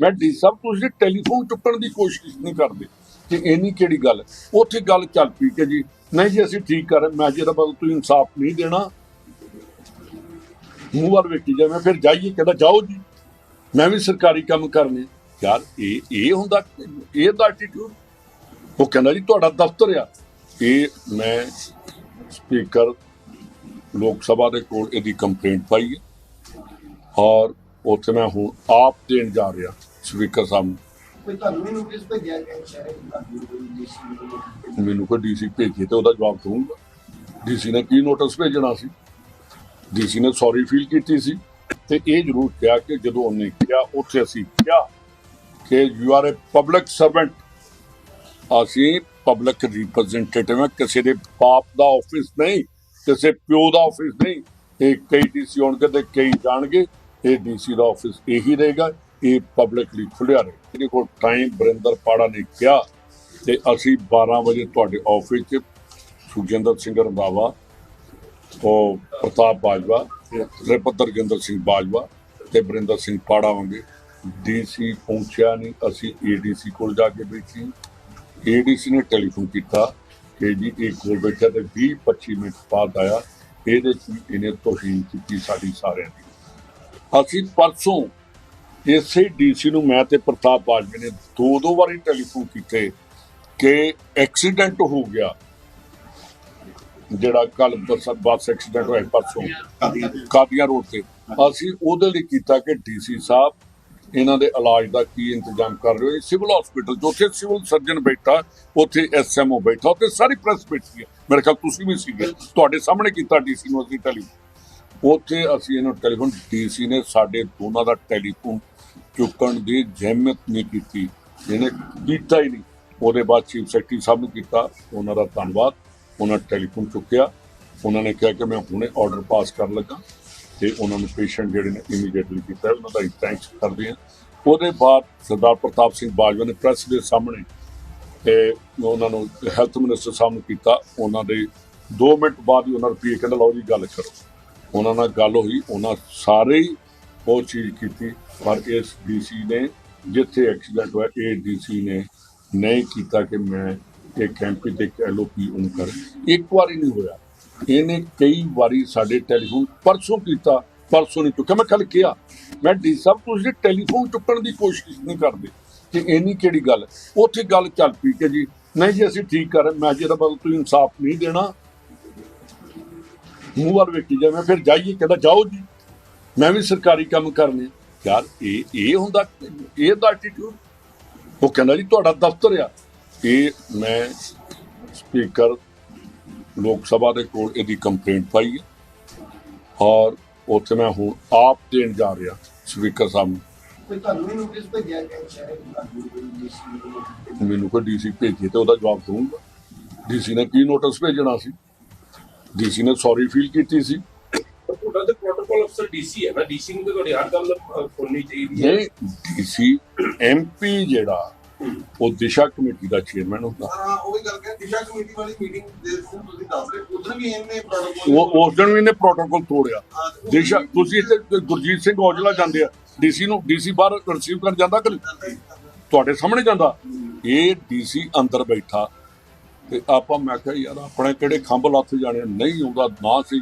ਮੈਂ ਡੀ ਸਾਹਿਬ ਤੁਸੀਂ ਟੈਲੀਫੋਨ ਚੁੱਕਣ ਦੀ ਕੋਸ਼ਿਸ਼ ਨਹੀਂ ਕਰਦੇ ਕਿ ਇਹ ਨਹੀਂ ਕਿਹੜੀ ਗੱਲ। ਉੱਥੇ ਗੱਲ ਚੱਲ ਪਈ ਕਿ ਜੀ, ਨਹੀਂ ਜੀ, ਅਸੀਂ ਠੀਕ ਕਰ ਰਹੇ, ਮੈਂ ਜਿਹੜਾ ਬਸ ਤੁਸੀਂ ਇਨਸਾਫ ਨਹੀਂ ਦੇਣਾ। ਮੂੰਹ ਵੱਲ ਵੇਖੀ ਜਾਵੇਂ ਫਿਰ ਜਾਈਏ ਕਹਿੰਦਾ, ਜਾਓ ਜੀ, ਮੈਂ ਵੀ ਸਰਕਾਰੀ ਕੰਮ ਕਰਨੇ। ਯਾਰ, ਇਹ ਇਹ ਹੁੰਦਾ, ਇਹ ਦਾ ਐਟੀਟਿਊਡ ਉਹ ਕਹਿੰਦਾ ਜੀ, ਤੁਹਾਡਾ ਦਫ਼ਤਰ ਆ। ਇਹ ਮੈਂ ਸਪੀਕਰ ਲੋਕ ਸਭਾ ਦੇ ਕੋਲ ਇਹਦੀ ਕੰਪਲੇਂਟ ਪਾਈ ਹੈ। ਔਰ ਉੱਥੇ ਮੈਂ ਹੁਣ ਆਪ ਦੇਣ ਜਾ ਰਿਹਾ। ਸਪੀਕਰ ਸਾਹਿਬ ਨੂੰ ਕੋਈ ਤੁਹਾਨੂੰ ਵੀ ਨੋਟਿਸ ਭੇਜਿਆ ਗਿਆ ਸ਼ਾਇਦ ਤੁਹਾਨੂੰ ਕੋਈ ਡੀਸੀ ਮੈਨੂੰ ਕੋਈ ਡੀਸੀ ਭੇਜੇ ਤੇ ਉਹਦਾ ਜਵਾਬ ਦਊਂਗਾ। ਡੀਸੀ ਨੇ ਕੀ ਨੋਟਿਸ ਭੇਜਣਾ ਸੀ? ਡੀਸੀ ਨੇ ਸੌਰੀ ਫੀਲ ਕੀਤੀ ਸੀ। ਤੇ ਇਹ ਜ਼ਰੂਰ ਕਿਹਾ ਕਿ ਜਦੋਂ ਉਹਨੇ ਕਿਹਾ ਉੱਥੇ ਅਸੀਂ ਕਿਹਾ ਕਿ you are a public servant ਅਸੀਂ ਪਬਲਿਕ ਰਿਪਰੈਜ਼ੈਂਟੇਟਿਵ ਹਾਂ ਕਿਸੇ ਦੇ ਬਾਪ ਦਾ ਆਫਿਸ ਨਹੀਂ ਕਿਸੇ ਪਿਓ ਦਾ ਆਫਿਸ ਨਹੀਂ। ਇਹ ਕਈ ਡੀਸੀ ਹੋਣਗੇ ਤੇ ਕਈ ਜਾਣਗੇ। ਇਹ ਡੀਸੀ ਦਾ ਆਫਿਸ ਇਹੀ ਰਹੇਗਾ। ਇਹ ਪਬਲਿਕਲੀ ਖੁੱਲਿਆ ਰਹੇ। ਇਹਦੇ ਕੋਲ ਟਾਈਮ ਬਰਿੰਦਰ ਪਾੜਾ ਨੇ ਕਿਹਾ ਤੇ ਅਸੀਂ 12 ਵਜੇ ਤੁਹਾਡੇ ਆਫਿਸ 'ਚ ਸੁਖਜਿੰਦਰ ਸਿੰਘ ਰੰਧਾਵਾ, ਉਹ ਪ੍ਰਤਾਪ ਬਾਜਵਾ ਰਿਪਤ ਰਜਿੰਦਰ ਸਿੰਘ ਬਾਜਵਾ ਤੇ ਬਰਿੰਦਰ ਸਿੰਘ ਪਾੜਾ ਵਾਂਗੇ ਡੀਸੀ ਪਹੁੰਚਿਆ ਨਹੀਂ, ਅਸੀਂ ਏਡੀਸੀ ਕੋਲ ਜਾ ਕੇ ਬੈਠੇ ਏਡੀਸੀ ਨੇ ਟੈਲੀਫੋਨ ਕੀਤਾ ਕਿ ਜੀ ਇਹ ਕੋਲ ਬੈਠਾ ਤੇ 20 25 ਮਿੰਟ ਬਾਅਦ ਆਇਆ। ਇਹਦੇ 'ਚ ਇਹਨੇ ਤੋਹੀਨ ਕੀਤੀ ਸਾਡੀ ਸਾਰਿਆਂ ਦੀ। ਅਸੀਂ ਪਰਸੋਂ ਇਸੇ ਡੀਸੀ ਨੂੰ ਮੈਂ ਤੇ ਪ੍ਰਤਾਪ ਬਾਜਵੇ ਨੇ ਦੋ ਦੋ ਵਾਰੀ ਟੈਲੀਫੋਨ ਕੀਤੇ ਕਿ ਐਕਸੀਡੈਂਟ ਹੋ ਗਿਆ। ਜਿਹੜਾ ਕੱਲ ਬੱਸ ਐਕਸੀਡੈਂਟ ਹੋਇਆ ਪਰਸੋਂ, ਕਾਦੀਆਂ ਰੋਡ ਤੇ। ਅਸੀਂ ਉਹਦੇ ਲਈ ਕੀਤਾ ਕਿ ਡੀਸੀ ਸਾਹਿਬ, ਇਹਨਾਂ ਦੇ ਇਲਾਜ ਦਾ ਕੀ ਇੰਤਜ਼ਾਮ ਕਰ ਰਹੇ ਹੋ? ਸਿਵਲ ਹਸਪੀਟਲ ਜਿੱਥੇ ਸਿਵਲ ਸਰਜਨ ਬੈਠਾ, ਉੱਥੇ ਐਸਐਮਓ ਬੈਠਾ, ਉੱਥੇ ਸਾਰੀ ਪ੍ਰੈਸ ਬੈਠੀ ਹੈ। ਮੇਰੇ ਖਿਆਲ ਤੁਸੀਂ ਵੀ ਸੀਗੇ। ਤੁਹਾਡੇ ਸਾਹਮਣੇ ਕੀਤਾ ਡੀਸੀ ਨੂੰ ਅਸੀਂ ਟੈਲੀਫੋਨ ਉੱਥੇ ਅਸੀਂ ਇਹਨੂੰ ਟੈਲੀਫੋਨ ਡੀਸੀ ਨੇ ਸਾਡੇ ਦੋਨਾਂ ਦਾ ਟੈਲੀਫੋਨ ਚੁੱਕਣ ਦੀ ਜ਼ਹਿਮਤ ਨਹੀਂ ਕੀਤੀ। ਜਿਹਨੇ ਕੀਤਾ ਹੀ ਨਹੀਂ। ਉਹਦੇ ਬਾਅਦ ਚੀਫ ਸੈਕਟਰੀ ਸਾਹਿਬ ਨੂੰ ਕੀਤਾ। ਉਹਨਾਂ ਦਾ ਧੰਨਵਾਦ। ਉਹਨਾਂ ਟੈਲੀਫੋਨ ਚੁੱਕਿਆ। ਉਹਨਾਂ ਨੇ ਕਿਹਾ ਕਿ ਮੈਂ ਹੁਣੇ ਆਰਡਰ ਪਾਸ ਕਰਨ ਲੱਗਾ। ਤੇ ਉਹਨਾਂ ਨੂੰ ਪੇਸ਼ੈਂਟ ਜਿਹੜੇ ਨੇ ਇਮੀਡੀਏਟਲੀ ਕੀਤਾ। ਉਹਨਾਂ ਦਾ ਥੈਂਕਸ ਕਰਦੇ ਹਾਂ। ਉਹਦੇ ਬਾਅਦ ਸਰਦਾਰ ਪ੍ਰਤਾਪ ਸਿੰਘ ਬਾਜਵਾ ਨੇ ਪ੍ਰੈਸ ਦੇ ਸਾਹਮਣੇ, ਤੇ ਉਹਨਾਂ ਨੂੰ ਹੈਲਥ ਮਿਨਿਸਟਰ ਸਾਹਿਬ ਨੂੰ ਕੀਤਾ। ਉਹਨਾਂ ਦੇ 2 ਮਿੰਟ ਬਾਅਦ ਹੀ ਉਹਨਾਂ ਰੁਪਏ ਕਹਿੰਦਾ, ਲਓ ਜੀ, ਗੱਲ ਕਰੋ। ਉਹਨਾਂ ਨਾਲ ਗੱਲ ਹੋਈ। ਉਹਨਾਂ ਸਾਰੇ ਹੀ ਉਹ ਚੀਜ਼ ਕੀਤੀ। ਪਰ ਇਸ ਡੀਸੀ ਨੇ ਜਿੱਥੇ ਐਕਸੀਡੈਂਟ ਹੋਇਆ, ਇਹ ਡੀਸੀ ਨੇ ਨਹੀਂ ਕੀਤਾ ਕਿ ਮੈਂ ਇਹ ਕੈਂਪ ਤੇ ਇੱਕ ਐਲਓਪੀ ਉਹਨੂੰ ਕਰ ਇੱਕ ਵਾਰੀ ਨਹੀਂ ਹੋਇਆ। ਇਹਨੇ ਕਈ ਵਾਰੀ ਸਾਡੇ ਟੈਲੀਫੋਨ ਪਰਸੋਂ ਕੀਤਾ, ਪਰਸੋਂ ਨਹੀਂ ਚੁੱਕਿਆ। ਮੈਂ ਕੱਲ ਕਿਹਾ, ਮੈਂ ਡੀ ਸਾਹਿਬ ਤੁਸੀਂ ਟੈਲੀਫੋਨ ਚੁੱਕਣ ਦੀ ਕੋਸ਼ਿਸ਼ ਨਹੀਂ ਕਰਦੇ ਕਿ ਇੰਨੀ ਕਿਹੜੀ ਗੱਲ। ਉੱਥੇ ਗੱਲ ਚੱਲ ਪਈ ਕਿ ਜੀ, ਨਹੀਂ ਜੀ, ਅਸੀਂ ਠੀਕ ਕਰ ਰਹੇ ਮੈਂ ਜਿਹੜਾ ਬਦਲ ਤੁਸੀਂ ਇਨਸਾਫ ਨਹੀਂ ਦੇਣਾ। ਮੂੰਹ ਵੱਲ ਵੇਖੀ ਜਾਵੇਂ ਫਿਰ ਜਾਈਏ, ਕਹਿੰਦਾ ਜਾਓ ਜੀ। ਮੈਂ ਵੀ ਸਰਕਾਰੀ ਕੰਮ ਕਰਨੇ ਯਾਰ ਇਹ ਇਹ ਹੁੰਦਾ ਇਹ ਦਾ ਐਟੀਟਿਊਡ ਉਹ ਕਹਿੰਦਾ ਜੀ ਤੁਹਾਡਾ ਦਫ਼ਤਰ ਆ। ਇਹ ਮੈਂ ਸਪੀਕਰ ਲੋਕ ਸਭਾ ਦੇ ਕੋਲ ਇਹਦੀ ਕੰਪਲੇਂਟ ਪਾਈ ਹੈ। ਔਰ ਉੱਥੇ ਮੈਂ ਹੁਣ ਆਪ ਦੇਣ ਜਾ ਰਿਹਾ ਸਪੀਕਰ ਸਾਹਿਬ ਨੂੰ। ਕੋਈ ਤੁਹਾਨੂੰ ਨੋਟਿਸ ਭੇਜਿਆ ਗਿਆ ਮੈਨੂੰ ਕੋਈ ਡੀਸੀ ਭੇਜੇ ਤੇ ਉਹਦਾ ਜਵਾਬ ਦਊਂਗਾ। ਡੀਸੀ ਨੇ ਕੀ ਨੋਟਿਸ ਭੇਜਣਾ ਸੀ? ਡੀਸੀ ਨੇ ਸੌਰੀ ਫੀਲ ਕੀਤੀ ਸੀ। ਤੁਹਾਡਾ ਤੇ ਪ੍ਰੋਟੋਕਾਲ ਅਫਸਰ ਡੀਸੀ ਹੈ। ਨਾ ਡੀਸੀ ਨੂੰ ਤਾਂ ਤੁਹਾਡੀ ਹਰ ਗੱਲ ਅ, ਸੁਣਨੀ ਚਾਹੀਦੀ ਹੈ। ਨਹੀਂ ਡੀਸੀ ਐਮਪੀ ਜਿਹੜਾ ਉਹ ਦਿਸ਼ਾ ਕਮੇਟੀ ਦਾ ਚੇਅਰਮੈਨ ਹੁੰਦਾ। ਹਾਂ ਉਹ ਵੀ ਗੱਲ ਕਰ ਦਿਸ਼ਾ ਕਮੇਟੀ ਵਾਲੀ ਮੀਟਿੰਗ ਦੇ ਦਿਨ ਤੁਸੀਂ ਦੱਸ ਰਹੇ ਉਦੋਂ ਵੀ ਇਹਨੇ ਪ੍ਰੋਟੋਕੋਲ ਉਹ ਉਸ ਦਿਨ ਵੀ ਇਹਨੇ ਪ੍ਰੋਟੋਕਾਲ ਤੋੜਿਆ। ਦਿਸ਼ਾ ਤੁਸੀਂ ਇੱਥੇ ਗੁਰਜੀਤ ਸਿੰਘ ਔਜਲਾ ਜਾਂਦੇ ਆ। ਡੀਸੀ ਨੂੰ ਡੀਸੀ ਬਾਹਰ ਰਿਸੀਵ ਕਰਨ ਜਾਂਦਾ ਕਿ? ਤੁਹਾਡੇ ਸਾਹਮਣੇ ਜਾਂਦਾ। ਇਹ ਡੀਸੀ ਅੰਦਰ ਬੈਠਾ। ਤੇ ਆਪਾਂ ਮੈਂ ਕਿਹਾ ਯਾਰ ਆਪਣੇ ਕਿਹੜੇ ਖੰਭ ਲੱਥ ਜਾਣੇ ਨਹੀਂ ਉਹਦਾ ਨਾ ਸੀ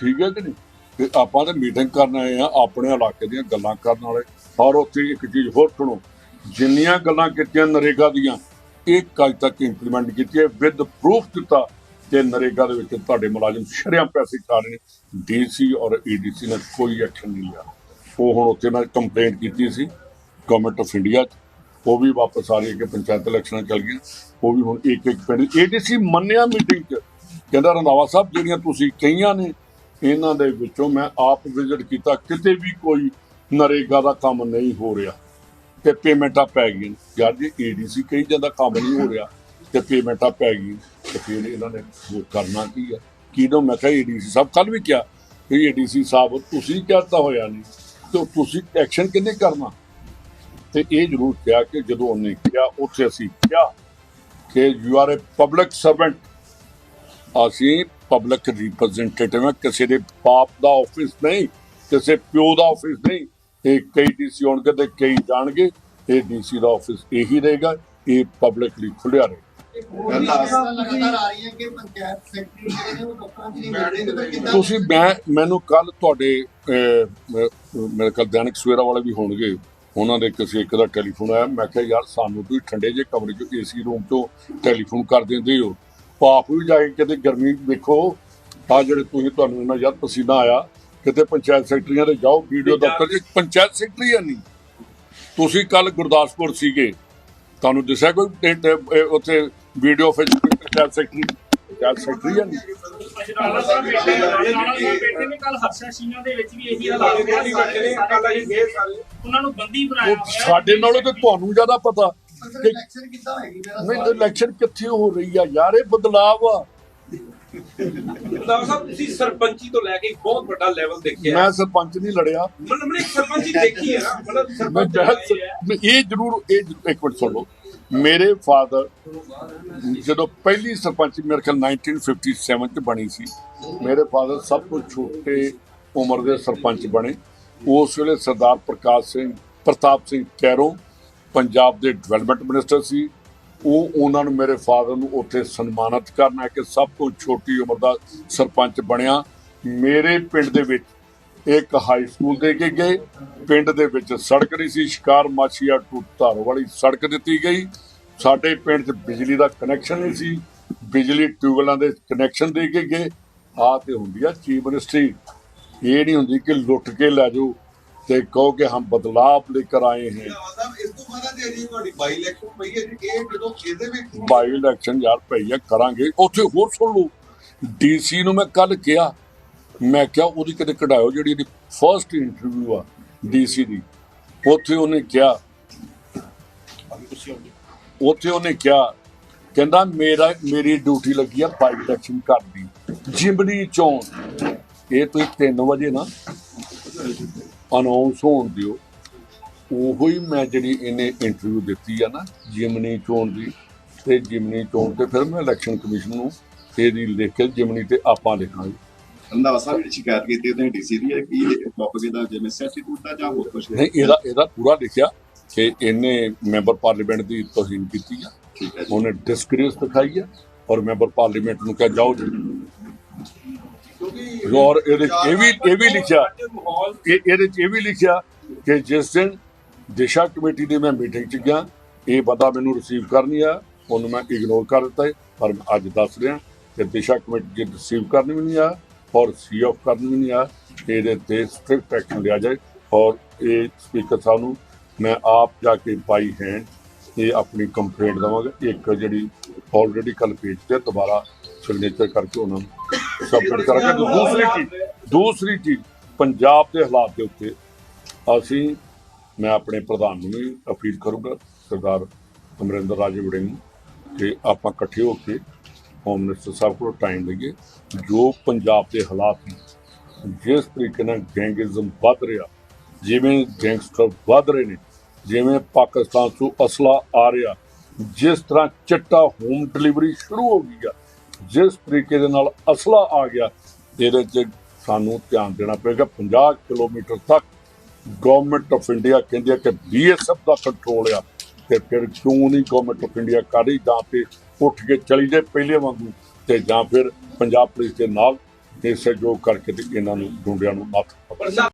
ਠੀਕ ਹੈ ਕਿ ਨਹੀਂ? ਤੇ ਆਪਾਂ ਤਾਂ ਮੀਟਿੰਗ ਕਰਨ ਆਏ ਆ ਆਪਣੇ ਇਲਾਕੇ ਦੀਆਂ ਗੱਲਾਂ ਕਰਨ ਵਾਲੇ। ਔਰ ਉੱਥੇ ਇੱਕ ਚੀਜ਼ ਹੋਰ ਸੁਣੋ। ਜਿੰਨੀਆਂ ਗੱਲਾਂ ਕੀਤੀਆਂ ਨਰੇਗਾ ਦੀਆਂ, ਇੱਕ ਅੱਜ ਤੱਕ ਇੰਪਲੀਮੈਂਟ ਕੀਤੀ ਹੈ। ਵਿਦ ਪ੍ਰੂਫ ਦਿੱਤਾ ਕਿ ਨਰੇਗਾ ਦੇ ਵਿੱਚ ਤੁਹਾਡੇ ਮੁਲਾਜ਼ਮ ਸ਼ਰਿਆਂ ਪੈਸੇ ਖਾ ਰਹੇ ਨੇ। ਡੀਸੀ ਔਰ ਈਡੀਸੀ ਨੇ ਕੋਈ ਐਕਸ਼ਨ ਨਹੀਂ ਲਿਆ। ਉਹ ਹੁਣ ਉੱਥੇ ਮੈਂ ਕੰਪਲੇਂਟ ਕੀਤੀ ਸੀ ਗਵਰਨਮੈਂਟ ਆਫ ਇੰਡੀਆ 'ਚ। ਉਹ ਵੀ ਵਾਪਸ ਆ ਰਹੀ ਹੈ ਕਿ ਪੰਚਾਇਤ ਇਲੈਕਸ਼ਨਾਂ ਚੱਲ ਗਈਆਂ। ਉਹ ਵੀ ਹੁਣ ਇੱਕ ਇੱਕ ਪਿੰਡ ਏਡੀਸੀ ਮੰਨਿਆ ਮੀਟਿੰਗ 'ਚ। ਕਹਿੰਦਾ ਰੰਧਾਵਾ ਸਾਹਿਬ, ਜਿਹੜੀਆਂ ਤੁਸੀਂ ਕਹੀਆਂ ਨੇ ਇਹਨਾਂ ਦੇ ਵਿੱਚੋਂ ਮੈਂ ਆਪ ਵਿਜ਼ਿਟ ਕੀਤਾ, ਕਿਤੇ ਵੀ ਕੋਈ ਨਰੇਗਾ ਦਾ ਕੰਮ ਨਹੀਂ ਹੋ ਰਿਹਾ ਤੇ ਪੇਮੈਂਟਾਂ ਪੈ ਗਈਆਂ। ਯਾਰ ਜੇ ਏਡੀਸੀ ਕਹੀ ਜਾਂਦਾ ਕੰਮ ਨਹੀਂ ਹੋ ਰਿਹਾ ਤੇ ਪੇਮੈਂਟਾਂ ਪੈ ਗਈਆਂ। ਤੇ ਫਿਰ ਇਹਨਾਂ ਨੇ ਹੋਰ ਕਰਨਾ ਕੀ ਹੈ ਕਿਦੋਂ ਮੈਂ ਕਿਹਾ ਏਡੀਸੀ ਸਾਹਿਬ ਕੱਲ ਵੀ ਕਿਹਾ ਕਿ ਏਡੀਸੀ ਸਾਹਿਬ, ਤੁਸੀਂ ਕਹਿਤਾ ਹੋਇਆ ਨਹੀਂ, ਤੇ ਤੁਸੀਂ ਐਕਸ਼ਨ ਕਿੰਨੇ ਕਰਨਾ? ਤੇ ਇਹ ਜ਼ਰੂਰ ਕਿਹਾ ਕਿ ਜਦੋਂ ਉਹਨੇ ਕਿਹਾ, ਉੱਥੇ ਅਸੀਂ ਕਿਹਾ ਕਿ you are a public servant ਅਸੀਂ ਪਬਲਿਕ ਰਿਪਰੈਜ਼ੈਂਟੇਟਿਵ ਹਾਂ ਕਿਸੇ ਦੇ ਬਾਪ ਦਾ ਆਫਿਸ ਨਹੀਂ ਕਿਸੇ ਪਿਓ ਦਾ ਆਫਿਸ ਨਹੀਂ ਇਹ ਕਈ ਡੀਸੀ ਹੋਣਗੇ ਤੇ ਕਈ ਜਾਣਗੇ ਇਹ ਡੀਸੀ ਦਾ ਆਫਿਸ ਇਹੀ ਰਹੇਗਾ ਇਹ ਪਬਲਿਕਲੀ ਖੁੱਲਿਆ ਰਹੇ। ਤੁਸੀਂ ਮੈਂ ਮੈਨੂੰ ਕੱਲ ਤੁਹਾਡੇ ਮੇਰੇ ਕੱਲ ਦੈਨਿਕ ਸਵੇਰਾ ਵਾਲੇ ਵੀ ਹੋਣਗੇ ਉਹਨਾਂ ਦੇ ਕਿਸੇ ਇੱਕ ਦਾ ਟੈਲੀਫੋਨ ਆਇਆ ਮੈਂ ਕਿਹਾ ਯਾਰ ਸਾਨੂੰ ਤੁਸੀਂ ਠੰਡੇ ਜੇ ਕਮਰੇ 'ਚ ਏਸੀ ਰੂਮ 'ਚੋਂ ਟੈਲੀਫੋਨ ਕਰ ਦਿੰਦੇ ਹੋ ਪਾਪ ਵੀ ਜਾ ਕੇ ਕਿਤੇ ਗਰਮੀ ਵੇਖੋ ਆ ਜਿਹੜੇ ਤੁਸੀਂ ਤੁਹਾਨੂੰ ਇਹਨਾਂ ਯਾਰ ਪਸੀਨਾ ਆਇਆ ਕਿਤੇ ਪੰਚਾਇਤ ਸੈਕਟਰੀਆਂ ਦੇ ਜਾਓ ਵੀਡੀਓ ਦਫ਼ਤਰ 'ਚ ਪੰਚਾਇਤ ਸੈਕਟਰੀ ਹੈ ਨਹੀਂ। ਤੁਸੀਂ ਕੱਲ ਗੁਰਦਾਸਪੁਰ ਸੀਗੇ ਤੁਹਾਨੂੰ ਦਿਸਿਆ ਕੋਈ ਉੱਥੇ ਵੀਡੀਓ ਫਿਰ ਪੰਚਾਇਤ ਸੈਕਟਰੀ ਪੰਚਾਇਤ ਸੈਕਟਰੀ ਹੈ ਨਹੀਂ। ਸਾਡੇ ਨਾਲੋਂ ਤੇ ਤੁਹਾਨੂੰ ਜ਼ਿਆਦਾ ਪਤਾ। ਅਸਲ ਕਿ ਇਲੈਕਸ਼ਨ ਕਿੱਦਾਂ ਹੋਏਗੀ? ਮੇਰਾ ਨਹੀਂ ਸਵਾਲ ਇਲੈਕਸ਼ਨ ਕਿੱਥੇ ਹੋ ਰਹੀ ਆ? ਯਾਰ ਇਹ ਬਦਲਾਵ ਆ। ਰੰਧਾਵਾ ਸਾਹਿਬ ਤੁਸੀਂ ਸਰਪੰਚੀ ਤੋਂ ਲੈ ਕੇ ਬਹੁਤ ਵੱਡਾ ਲੈਵਲ ਦੇਖਿਆ। ਮੈਂ ਸਰਪੰਚ ਨਹੀਂ ਲੜਿਆ। ਮਤਲਬ ਮੈਂ ਸਰਪੰਚੀ ਦੇਖੀ ਹੈ ਨਾ ਮਤਲਬ ਮੈਂ ਸਰਪੰਚ ਜਹਿਦ ਮੈਂ ਇਹ ਜ਼ਰੂਰ ਇਹ ਜ਼ਰੂਰ- ਇੱਕ ਮਿੰਟ ਸੁਣੋ। ਮੇਰੇ ਫਾਦਰ ਜਦੋਂ ਪਹਿਲੀ ਸਰਪੰਚ ਮੇਰੇ ਖਿਆਲ 1957 ਚ ਬਣੀ ਸੀ ਮੇਰੇ ਫਾਦਰ ਸਭ ਤੋਂ ਛੋਟੇ ਉਮਰ ਦੇ ਸਰਪੰਚ ਬਣੇ। ਉਸ ਵੇਲੇ ਸਰਦਾਰ ਪ੍ਰਕਾਸ਼ ਸਿੰਘ ਪ੍ਰਤਾਪ ਸਿੰਘ ਕੈਰੋਂ ਪੰਜਾਬ ਦੇ ਡਿਵੈਲਪਮੈਂਟ ਮਿਨਿਸਟਰ ਸੀ, ਉਹ ਉਹਨਾਂ ਨੂੰ ਮੇਰੇ ਫਾਦਰ ਨੂੰ ਉੱਥੇ ਸਨਮਾਨਿਤ ਕਰਨਾ ਕਿ ਸਭ ਤੋਂ ਛੋਟੀ ਉਮਰ ਦਾ ਸਰਪੰਚ ਬਣਿਆ। ਮੇਰੇ ਪਿੰਡ ਦੇ ਵਿੱਚ ਇੱਕ ਹਾਈ ਸਕੂਲ ਦੇ ਕੇ ਗਏ। ਪਿੰਡ ਦੇ ਵਿੱਚ ਸੜਕ ਨਹੀਂ ਸੀ, ਸ਼ਿਕਾਰ ਮਾਛੀਆ ਟੂ ਧਾਰੋ ਵਾਲੀ ਸੜਕ ਦਿੱਤੀ ਗਈ। ਸਾਡੇ ਪਿੰਡ 'ਚ ਬਿਜਲੀ ਦਾ ਕਨੈਕਸ਼ਨ ਨਹੀਂ ਸੀ, ਬਿਜਲੀ ਟਿਊਬਵੈੱਲਾਂ ਦੇ ਕਨੈਕਸ਼ਨ ਦੇ ਕੇ ਗਏ। ਆ ਤੇ ਹੁੰਦੀ ਆ ਚੀਫ ਮਿਨਿਸਟਰੀ ਇਹ ਨਹੀਂ ਹੁੰਦੀ ਕਿ ਲੁੱਟ ਕੇ ਲੈ ਜਾਓ ਤੇ ਕਹੋ ਕਿ ਹਮ ਬਦਲਾਵ ਲੈ ਕਰ ਆਏ हैं ਤੁਹਾਡੀ ਬਾਈ ਇਲੈਕਸ਼ਨ ਪਈ ਹੈ ਜੀ ਇਹ ਜਦੋਂ ਇਹਦੇ ਵਿੱਚ ਬਾਈ ਇਲੈਕਸ਼ਨ ਯਾਰ ਭਈ ਆ ਕਰਾਂਗੇ ਉੱਥੇ ਹੋਰ ਸੁਣ ਲਓ। ਡੀਸੀ ਨੂੰ ਮੈਂ ਕੱਲ ਕਿਹਾ ਮੈਂ ਕਿਹਾ ਉਹਦੀ ਕਿਤੇ ਕਢਾਇਓ ਜਿਹੜੀ ਇਹਦੀ ਫਰਸਟ ਇੰਟਰਵਿਊ ਆ ਡੀਸੀ ਦੀ। ਉੱਥੇ ਉਹਨੇ ਕਿਹਾ ਉੱਥੇ ਉਹਨੇ ਕਿਹਾ ਕਹਿੰਦਾ ਮੇਰਾ ਮੇਰੀ ਡਿਊਟੀ ਲੱਗੀ ਆ ਬਾਈ ਇਲੈਕਸ਼ਨ ਕਰਦੀ ਜਿੰਬੜੀ ਚੋਣ ਇਹ ਤੁਸੀਂ 3 ਵਜੇ ਨਾ ਅਨਾਉਂਸ ਹੋਣ ਦਿਓ। ਉਹੋ ਹੀ ਮੈਂ ਜਿਹੜੀ ਇਹਨੇ ਇੰਟਰਵਿਊ ਦਿੱਤੀ ਆ ਨਾ ਜਿਮਨੀ ਚੋਣ ਦੀ ਤੇ ਜਿਮਨੀ ਚੋਣ ਤੇ ਫਿਰ ਮੈਂ ਇਲੈਕਸ਼ਨ ਕਮਿਸ਼ਨ ਨੂੰ ਇਹਦੀ ਲਿਖ ਕੇ ਜਿਮਨੀ ਤੇ ਆਪਾਂ ਲਿਖਾਂਗੇ ਰੰਧਾਵਾ ਸਾਹਿਬ ਜਿਹੜੀ ਸ਼ਿਕਾਇਤ ਕੀਤੀ ਉਹਨੇ ਡੀਸੀ ਦੀ ਹੈ ਕੀ ਟੌਪਿਕ ਦਾ ਜਿਵੇਂ ਸੈਟੀਟਿਊਟ ਦਾ ਜਾਂ ਹੋਰ ਕੁਝ ਨਹੀਂ ਇਹਦਾ ਇਹਦਾ ਪੂਰਾ ਲਿਖਿਆ ਕਿ ਇਹਨੇ ਮੈਂਬਰ ਪਾਰਲੀਮੈਂਟ ਦੀ ਤੋਹੀਨ ਕੀਤੀ ਆ। ਠੀਕ ਹੈ ਜੀ। ਉਹਨੇ ਡਿਸਗ੍ਰੇਸ ਦਿਖਾਈ ਆ ਔਰ ਮੈਂਬਰ ਪਾਰਲੀਮੈਂਟ ਨੂੰ ਕਿਹਾ ਜਾਓ ਜੀ। ਕਿਉਂਕਿ ਔਰ ਇਹਦੇ ਇਹ ਵੀ ਇਹ ਵੀ ਲਿਖਿਆ। ਇਹ ਇਹਦੇ 'ਚ ਇਹ ਵੀ ਲਿਖਿਆ ਕਿ ਜਿਸ ਦਿਨ ਦਿਸ਼ਾ ਕਮੇਟੀ ਦੀ ਮੈਂ ਮੀਟਿੰਗ 'ਚ ਗਿਆ, ਇਹ ਬੰਦਾ ਮੈਨੂੰ ਰਿਸੀਵ ਕਰਨੀ ਆ, ਉਹਨੂੰ ਮੈਂ ਇਗਨੋਰ ਕਰ ਦਿੱਤਾ ਹੈ, ਪਰ ਮੈਂ ਅੱਜ ਦੱਸ ਰਿਹਾ ਕਿ ਦਿਸ਼ਾ ਕਮੇਟੀ ਜੇ ਰਿਸੀਵ ਕਰਨੀ ਵੀ ਨਹੀਂ ਆ, ਔਰ ਸੀ ਆਫ ਕਰਨੀ ਵੀ ਨਹੀਂ ਆ, ਇਹਦੇ ਤੇ ਸਟ੍ਰਿਕਟ ਐਕਸ਼ਨ ਲਿਆ ਜਾਏ, ਔਰ ਇਹ ਸਪੀਕਰ ਸਾਹਿਬ ਨੂੰ ਮੈਂ ਆਪ ਜਾ ਕੇ ਪਾਈ ਹੈਂਡ ਇਹ ਆਪਣੀ ਕੰਪਲੇਂਟ ਦਵਾਂਗਾ, ਇੱਕ ਜਿਹੜੀ ਆਲਰੇਡੀ ਕੱਲ ਪੇਜ ਤੇ ਦੁਬਾਰਾ ਸਿਗਨੇਚਰ ਕਰਕੇ ਉਹਨਾਂ ਨੂੰ ਸਬਮਿਟ ਕਰਾਂਗੇ। ਦੂਸਰੀ ਚੀਜ਼ ਦੂਸਰੀ ਚੀਜ਼, ਪੰਜਾਬ ਦੇ ਹਾਲਾਤ ਦੇ ਉੱਤੇ ਅਸੀਂ ਮੈਂ ਆਪਣੇ ਪ੍ਰਧਾਨ ਨੂੰ ਵੀ ਅਪੀਲ ਕਰੂੰਗਾ, ਸਰਦਾਰ ਅਮਰਿੰਦਰ ਰਾਜੇ ਵੜਿੰਗ ਨੂੰ, ਕਿ ਆਪਾਂ ਇਕੱਠੇ ਹੋ ਕੇ ਹੋਮ ਮਿਨਿਸਟਰ ਸਾਹਿਬ ਕੋਲ ਟਾਈਮ ਲਈਏ। ਜੋ ਪੰਜਾਬ ਦੇ ਹਾਲਾਤ ਨੇ, ਜਿਸ ਤਰੀਕੇ ਨਾਲ ਗੈਂਗਿਜ਼ਮ ਵੱਧ ਰਿਹਾ, ਜਿਵੇਂ ਗੈਂਗਸਟਰ ਵੱਧ ਰਹੇ ਨੇ, ਜਿਵੇਂ ਪਾਕਿਸਤਾਨ ਤੋਂ ਅਸਲਾ ਆ ਰਿਹਾ, ਜਿਸ ਤਰ੍ਹਾਂ ਚਿੱਟਾ ਹੋਮ ਡਿਲੀਵਰੀ ਸ਼ੁਰੂ ਹੋ ਗਈ ਆ, ਜਿਸ ਤਰੀਕੇ ਦੇ ਨਾਲ ਅਸਲਾ ਆ ਗਿਆ, ਇਹਦੇ 'ਚ ਸਾਨੂੰ ਧਿਆਨ ਦੇਣਾ ਪਏਗਾ। 50 ਕਿਲੋਮੀਟਰ ਤੱਕ ਗਵਰਨਮੈਂਟ ਆਫ ਇੰਡੀਆ ਕਹਿੰਦੀ ਹੈ ਕਿ ਬੀਐਸਐਫ ਦਾ ਕੰਟਰੋਲ ਆ ਤੇ ਫਿਰ ਕਿਉਂ ਨਹੀਂ ਗਵਰਨਮੈਂਟ ਆਫ ਇੰਡੀਆ ਕਰੀ ਜਾਂ ਤੇ ਉੱਠ ਕੇ ਚਲੀ ਜਾਏ ਪਹਿਲੇ ਵਾਂਗੂ ਤੇ ਜਾਂ ਫਿਰ ਪੰਜਾਬ ਪੁਲਿਸ ਦੇ ਨਾਲ ਇਹ ਸਹਿਯੋਗ ਕਰਕੇ ਤੇ ਇਹਨਾਂ ਨੂੰ ਡੂੰਡਿਆਂ ਨੂੰ ਨੱਥ ਪਰ